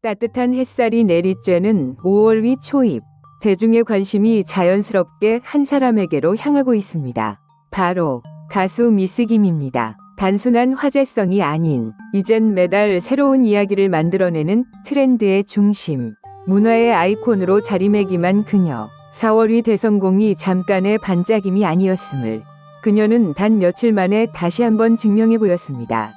따뜻한 햇살이 내리쬐는 5월 위 초입. 대중의 관심이 자연스럽게 한 사람에게로 향하고 있습니다. 바로 가수 미스김입니다. 단순한 화제성이 아닌 이젠 매달 새로운 이야기를 만들어내는 트렌드의 중심. 문화의 아이콘으로 자리매김한 그녀. 4월 위 대성공이 잠깐의 반짝임이 아니었음을 그녀는 단 며칠 만에 다시 한번 증명해 보였습니다.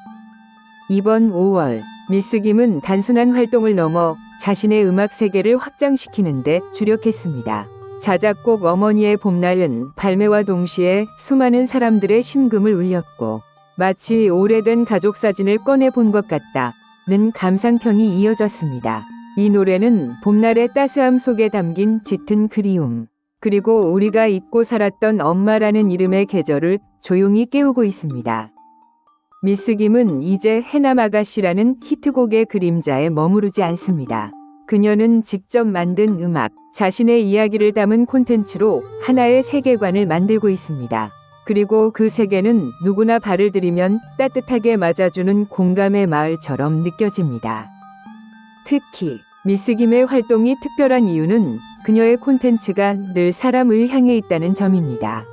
이번 5월 미스김은 단순한 활동을 넘어 자신의 음악 세계를 확장시키는데 주력했습니다. 자작곡 어머니의 봄날은 발매와 동시에 수많은 사람들의 심금을 울렸고 마치 오래된 가족 사진을 꺼내 본 것 같다는 감상평이 이어졌습니다. 이 노래는 봄날의 따스함 속에 담긴 짙은 그리움, 그리고 우리가 잊고 살았던 엄마라는 이름의 계절을 조용히 깨우고 있습니다. 미스 김은 이제 해남 아가씨라는 히트곡의 그림자에 머무르지 않습니다. 그녀는 직접 만든 음악, 자신의 이야기를 담은 콘텐츠로 하나의 세계관을 만들고 있습니다. 그리고 그 세계는 누구나 발을 들이면 따뜻하게 맞아주는 공감의 마을처럼 느껴집니다. 특히 미스 김의 활동이 특별한 이유는 그녀의 콘텐츠가 늘 사람을 향해 있다는 점입니다.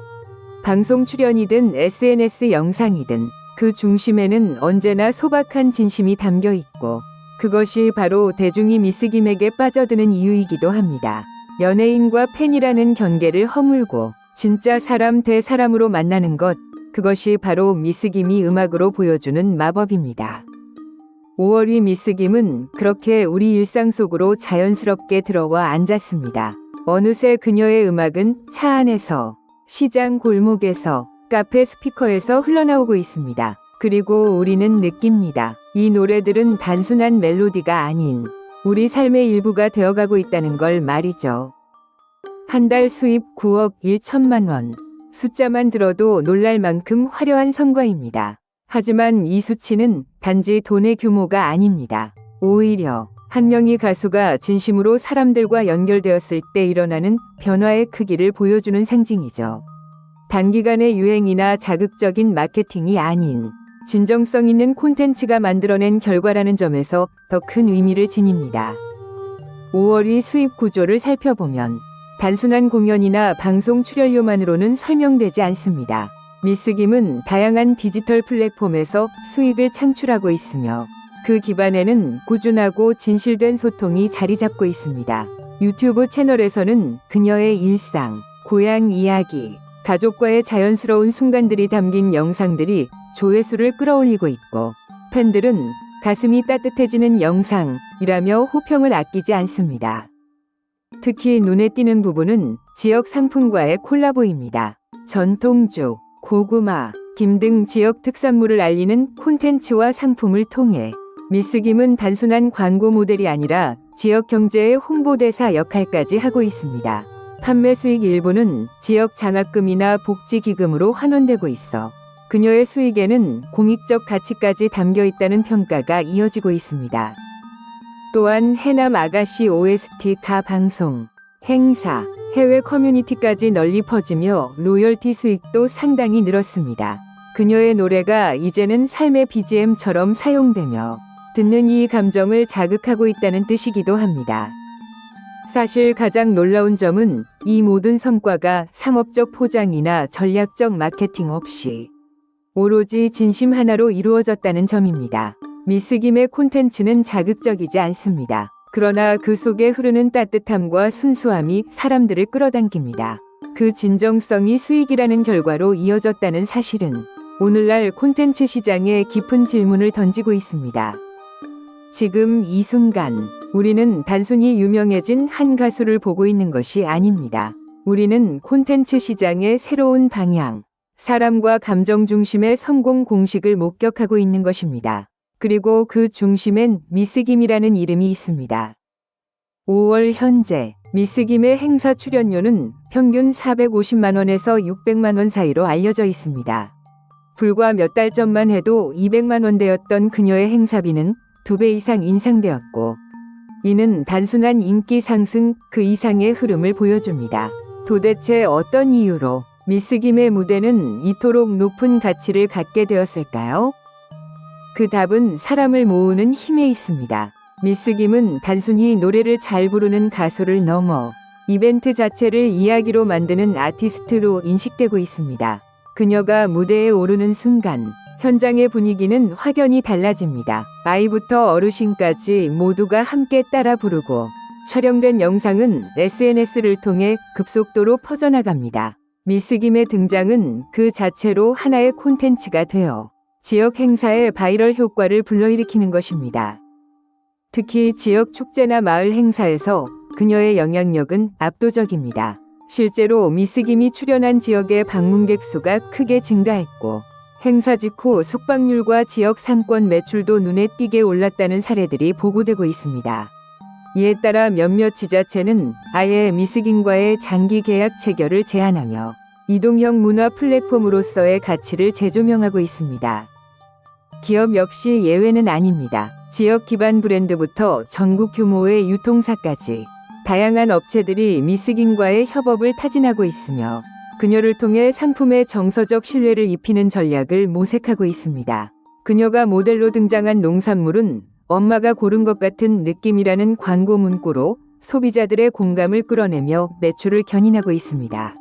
방송 출연이든 SNS 영상이든 그 중심에는 언제나 소박한 진심이 담겨 있고 그것이 바로 대중이 미스김에게 빠져드는 이유이기도 합니다. 연예인과 팬이라는 경계를 허물고 진짜 사람 대 사람으로 만나는 것, 그것이 바로 미스김이 음악으로 보여주는 마법입니다. 5월이 미스김은 그렇게 우리 일상 속으로 자연스럽게 들어와 앉았습니다. 어느새 그녀의 음악은 차 안에서, 시장 골목에서, 카페 스피커에서 흘러나오고 있습니다. 그리고 우리는 느낍니다. 이 노래들은 단순한 멜로디가 아닌 우리 삶의 일부가 되어가고 있다는 걸 말이죠. 한 달 수입 9억 1천만 원. 숫자만 들어도 놀랄 만큼 화려한 성과입니다. 하지만 이 수치는 단지 돈의 규모가 아닙니다. 오히려 한 명의 가수가 진심으로 사람들과 연결되었을 때 일어나는 변화의 크기를 보여주는 상징이죠. 단기간의 유행이나 자극적인 마케팅이 아닌 진정성 있는 콘텐츠가 만들어낸 결과라는 점에서 더 큰 의미를 지닙니다. 5월이 수입 구조를 살펴보면 단순한 공연이나 방송 출연료만으로는 설명되지 않습니다. 미스김은 다양한 디지털 플랫폼에서 수익을 창출하고 있으며 그 기반에는 꾸준하고 진실된 소통이 자리 잡고 있습니다. 유튜브 채널에서는 그녀의 일상, 고향 이야기, 가족과의 자연스러운 순간들이 담긴 영상들이 조회수를 끌어올리고 있고 팬들은 가슴이 따뜻해지는 영상이라며 호평을 아끼지 않습니다. 특히 눈에 띄는 부분은 지역 상품과의 콜라보입니다. 전통주, 고구마, 김 등 지역 특산물을 알리는 콘텐츠와 상품을 통해 미스김은 단순한 광고 모델이 아니라 지역 경제의 홍보대사 역할까지 하고 있습니다. 판매 수익 일부는 지역 장학금이나 복지기금으로 환원되고 있어 그녀의 수익에는 공익적 가치까지 담겨 있다는 평가가 이어지고 있습니다. 또한 해남 아가씨 OST 가 방송, 행사, 해외 커뮤니티까지 널리 퍼지며 로열티 수익도 상당히 늘었습니다. 그녀의 노래가 이제는 삶의 BGM처럼 사용되며 듣는 이 감정을 자극하고 있다는 뜻이기도 합니다. 사실 가장 놀라운 점은 이 모든 성과가 상업적 포장이나 전략적 마케팅 없이 오로지 진심 하나로 이루어졌다는 점입니다. 미스김의 콘텐츠는 자극적이지 않습니다. 그러나 그 속에 흐르는 따뜻함과 순수함이 사람들을 끌어당깁니다. 그 진정성이 수익이라는 결과로 이어졌다는 사실은 오늘날 콘텐츠 시장에 깊은 질문을 던지고 있습니다. 지금 이 순간 우리는 단순히 유명해진 한 가수를 보고 있는 것이 아닙니다. 우리는 콘텐츠 시장의 새로운 방향, 사람과 감정 중심의 성공 공식을 목격하고 있는 것입니다. 그리고 그 중심엔 미스김이라는 이름이 있습니다. 5월 현재 미스김의 행사 출연료는 평균 450만원에서 600만원 사이로 알려져 있습니다. 불과 몇 달 전만 해도 200만원 대였던 그녀의 행사비는 두배 이상 인상되었고, 이는 단순한 인기 상승 그 이상의 흐름을 보여줍니다. 도대체 어떤 이유로 미스 김의 무대는 이토록 높은 가치를 갖게 되었을까요? 그 답은 사람을 모으는 힘에 있습니다. 미스 김은 단순히 노래를 잘 부르는 가수를 넘어 이벤트 자체를 이야기로 만드는 아티스트로 인식되고 있습니다. 그녀가 무대에 오르는 순간 현장의 분위기는 확연히 달라집니다. 아이부터 어르신까지 모두가 함께 따라 부르고 촬영된 영상은 SNS를 통해 급속도로 퍼져나갑니다. 미스 김의 등장은 그 자체로 하나의 콘텐츠가 되어 지역 행사의 바이럴 효과를 불러일으키는 것입니다. 특히 지역 축제나 마을 행사에서 그녀의 영향력은 압도적입니다. 실제로 미스 김이 출연한 지역의 방문객 수가 크게 증가했고 행사 직후 숙박률과 지역 상권 매출도 눈에 띄게 올랐다는 사례들이 보고되고 있습니다. 이에 따라 몇몇 지자체는 아예 미스김과의 장기 계약 체결을 제한하며 이동형 문화 플랫폼으로서의 가치를 재조명하고 있습니다. 기업 역시 예외는 아닙니다. 지역 기반 브랜드부터 전국 규모의 유통사까지 다양한 업체들이 미스김과의 협업을 타진하고 있으며 그녀를 통해 상품의 정서적 신뢰를 입히는 전략을 모색하고 있습니다. 그녀가 모델로 등장한 농산물은 엄마가 고른 것 같은 느낌이라는 광고 문구로 소비자들의 공감을 끌어내며 매출을 견인하고 있습니다.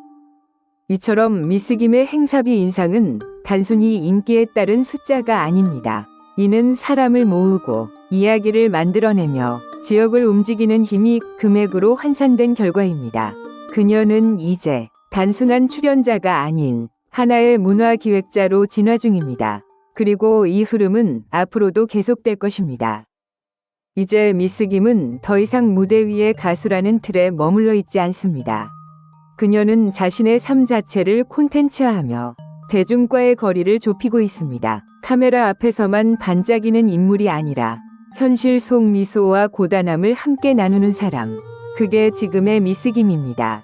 이처럼 미스김의 행사비 인상은 단순히 인기에 따른 숫자가 아닙니다. 이는 사람을 모으고 이야기를 만들어내며 지역을 움직이는 힘이 금액으로 환산된 결과입니다. 그녀는 이제 단순한 출연자가 아닌 하나의 문화 기획자로 진화 중입니다. 그리고 이 흐름은 앞으로도 계속될 것입니다. 이제 미스 김은 더 이상 무대 위의 가수라는 틀에 머물러 있지 않습니다. 그녀는 자신의 삶 자체를 콘텐츠화하며 대중과의 거리를 좁히고 있습니다. 카메라 앞에서만 반짝이는 인물이 아니라 현실 속 미소와 고단함을 함께 나누는 사람. 그게 지금의 미스 김입니다.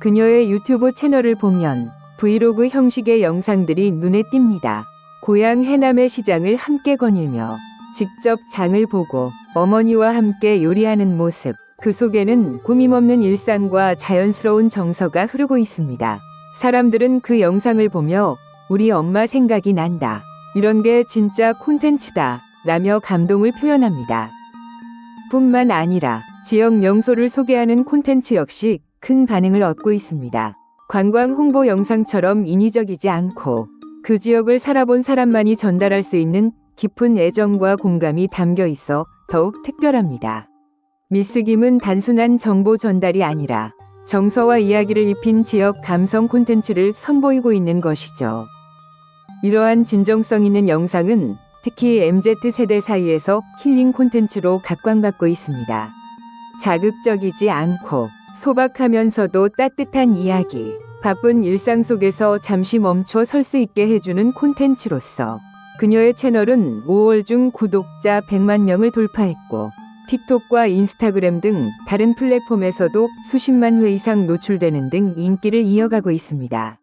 그녀의 유튜브 채널을 보면 브이로그 형식의 영상들이 눈에 띕니다. 고향 해남의 시장을 함께 거닐며 직접 장을 보고 어머니와 함께 요리하는 모습. 그 속에는 꾸밈없는 일상과 자연스러운 정서가 흐르고 있습니다. 사람들은 그 영상을 보며 우리 엄마 생각이 난다. 이런 게 진짜 콘텐츠다. 라며 감동을 표현합니다. 뿐만 아니라 지역 명소를 소개하는 콘텐츠 역시 큰 반응을 얻고 있습니다. 관광 홍보 영상처럼 인위적이지 않고 그 지역을 살아본 사람만이 전달할 수 있는 깊은 애정과 공감이 담겨 있어 더욱 특별합니다. 미스 김은 단순한 정보 전달이 아니라 정서와 이야기를 입힌 지역 감성 콘텐츠를 선보이고 있는 것이죠. 이러한 진정성 있는 영상은 특히 MZ세대 사이에서 힐링 콘텐츠로 각광받고 있습니다. 자극적이지 않고 소박하면서도 따뜻한 이야기, 바쁜 일상 속에서 잠시 멈춰 설 수 있게 해주는 콘텐츠로서 그녀의 채널은 5월 중 구독자 100만 명을 돌파했고 틱톡과 인스타그램 등 다른 플랫폼에서도 수십만 회 이상 노출되는 등 인기를 이어가고 있습니다.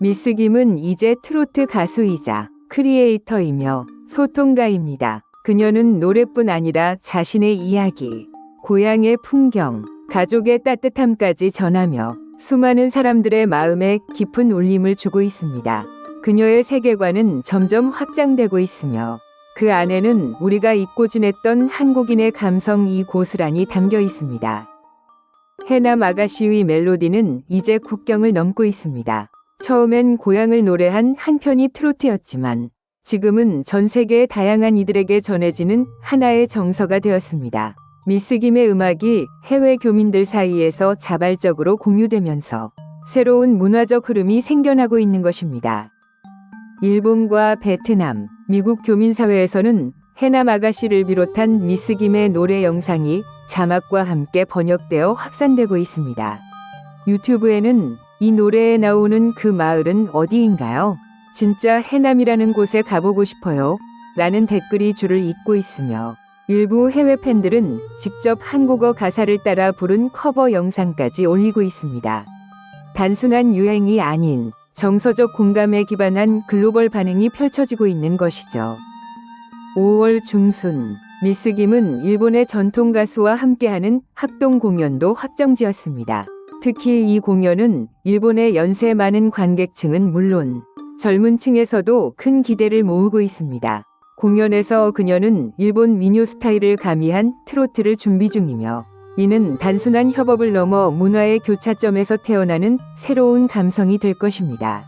미스 김은 이제 트로트 가수이자 크리에이터이며 소통가입니다. 그녀는 노래뿐 아니라 자신의 이야기, 고향의 풍경, 가족의 따뜻함까지 전하며 수많은 사람들의 마음에 깊은 울림을 주고 있습니다. 그녀의 세계관은 점점 확장되고 있으며 그 안에는 우리가 잊고 지냈던 한국인의 감성이 고스란히 담겨 있습니다. 해남 아가씨의 멜로디는 이제 국경을 넘고 있습니다. 처음엔 고향을 노래한 한 편이 트로트였지만 지금은 전 세계의 다양한 이들에게 전해지는 하나의 정서가 되었습니다. 미스 김의 음악이 해외 교민들 사이에서 자발적으로 공유되면서 새로운 문화적 흐름이 생겨나고 있는 것입니다. 일본과 베트남, 미국 교민사회에서는 해남 아가씨를 비롯한 미스 김의 노래 영상이 자막과 함께 번역되어 확산되고 있습니다. 유튜브에는 이 노래에 나오는 그 마을은 어디인가요? 진짜 해남이라는 곳에 가보고 싶어요. 라는 댓글이 줄을 잇고 있으며 일부 해외 팬들은 직접 한국어 가사를 따라 부른 커버 영상까지 올리고 있습니다. 단순한 유행이 아닌 정서적 공감에 기반한 글로벌 반응이 펼쳐지고 있는 것이죠. 5월 중순, 미스 김은 일본의 전통 가수와 함께하는 합동 공연도 확정지었습니다. 특히 이 공연은 일본의 연세 많은 관객층은 물론 젊은 층에서도 큰 기대를 모으고 있습니다. 공연에서 그녀는 일본 민요 스타일을 가미한 트로트를 준비 중이며 이는 단순한 협업을 넘어 문화의 교차점에서 태어나는 새로운 감성이 될 것입니다.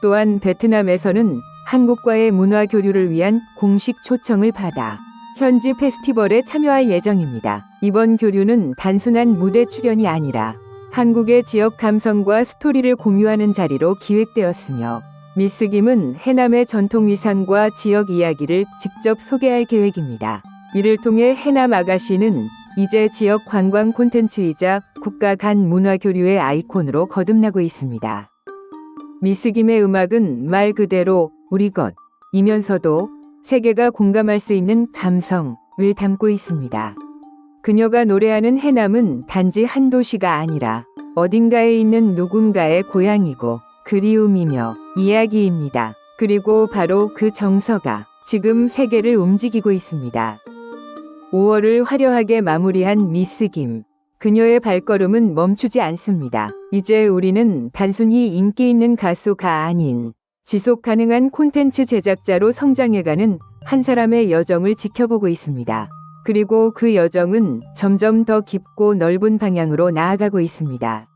또한 베트남에서는 한국과의 문화 교류를 위한 공식 초청을 받아 현지 페스티벌에 참여할 예정입니다. 이번 교류는 단순한 무대 출연이 아니라 한국의 지역 감성과 스토리를 공유하는 자리로 기획되었으며 미스 김은 해남의 전통 의상과 지역 이야기를 직접 소개할 계획입니다. 이를 통해 해남 아가씨는 이제 지역 관광 콘텐츠이자 국가 간 문화 교류의 아이콘으로 거듭나고 있습니다. 미스 김의 음악은 말 그대로 우리 것이면서도 세계가 공감할 수 있는 감성을 담고 있습니다. 그녀가 노래하는 해남은 단지 한 도시가 아니라 어딘가에 있는 누군가의 고향이고 그리움이며 이야기입니다. 그리고 바로 그 정서가 지금 세계를 움직이고 있습니다. 5월을 화려하게 마무리한 미스 김. 그녀의 발걸음은 멈추지 않습니다. 이제 우리는 단순히 인기 있는 가수가 아닌 지속 가능한 콘텐츠 제작자로 성장해가는 한 사람의 여정을 지켜보고 있습니다. 그리고 그 여정은 점점 더 깊고 넓은 방향으로 나아가고 있습니다.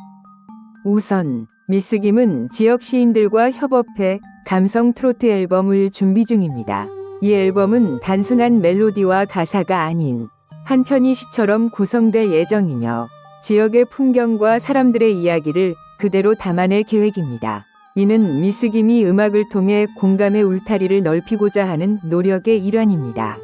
우선 미스 김은 지역 시인들과 협업해 감성 트로트 앨범을 준비 중입니다. 이 앨범은 단순한 멜로디와 가사가 아닌 한 편의 시처럼 구성될 예정이며 지역의 풍경과 사람들의 이야기를 그대로 담아낼 계획입니다. 이는 미스 김이 음악을 통해 공감의 울타리를 넓히고자 하는 노력의 일환입니다.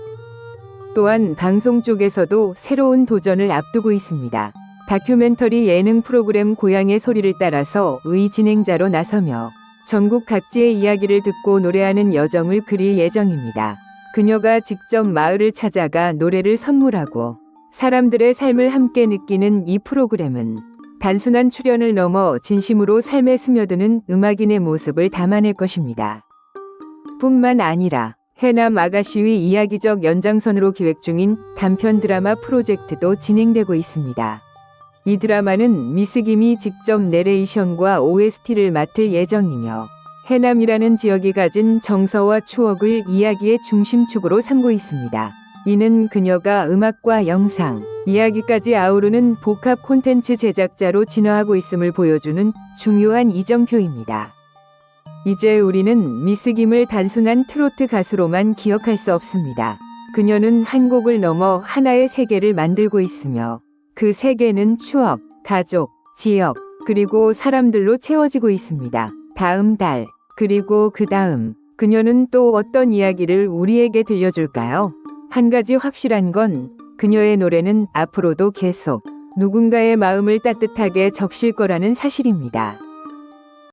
또한 방송 쪽에서도 새로운 도전을 앞두고 있습니다. 다큐멘터리 예능 프로그램 고향의 소리를 따라서 의 진행자로 나서며 전국 각지의 이야기를 듣고 노래하는 여정을 그릴 예정입니다. 그녀가 직접 마을을 찾아가 노래를 선물하고 사람들의 삶을 함께 느끼는 이 프로그램은 단순한 출연을 넘어 진심으로 삶에 스며드는 음악인의 모습을 담아낼 것입니다. 뿐만 아니라 해남 아가씨의 이야기적 연장선으로 기획 중인 단편 드라마 프로젝트도 진행되고 있습니다. 이 드라마는 미스 김이 직접 내레이션과 OST를 맡을 예정이며 해남이라는 지역이 가진 정서와 추억을 이야기의 중심축으로 삼고 있습니다. 이는 그녀가 음악과 영상, 이야기까지 아우르는 복합 콘텐츠 제작자로 진화하고 있음을 보여주는 중요한 이정표입니다. 이제 우리는 미스 김을 단순한 트로트 가수로만 기억할 수 없습니다. 그녀는 한 곡을 넘어 하나의 세계를 만들고 있으며 그 세계는 추억, 가족, 지역, 그리고 사람들로 채워지고 있습니다. 다음 달, 그리고 그 다음, 그녀는 또 어떤 이야기를 우리에게 들려줄까요? 한 가지 확실한 건 그녀의 노래는 앞으로도 계속 누군가의 마음을 따뜻하게 적실 거라는 사실입니다.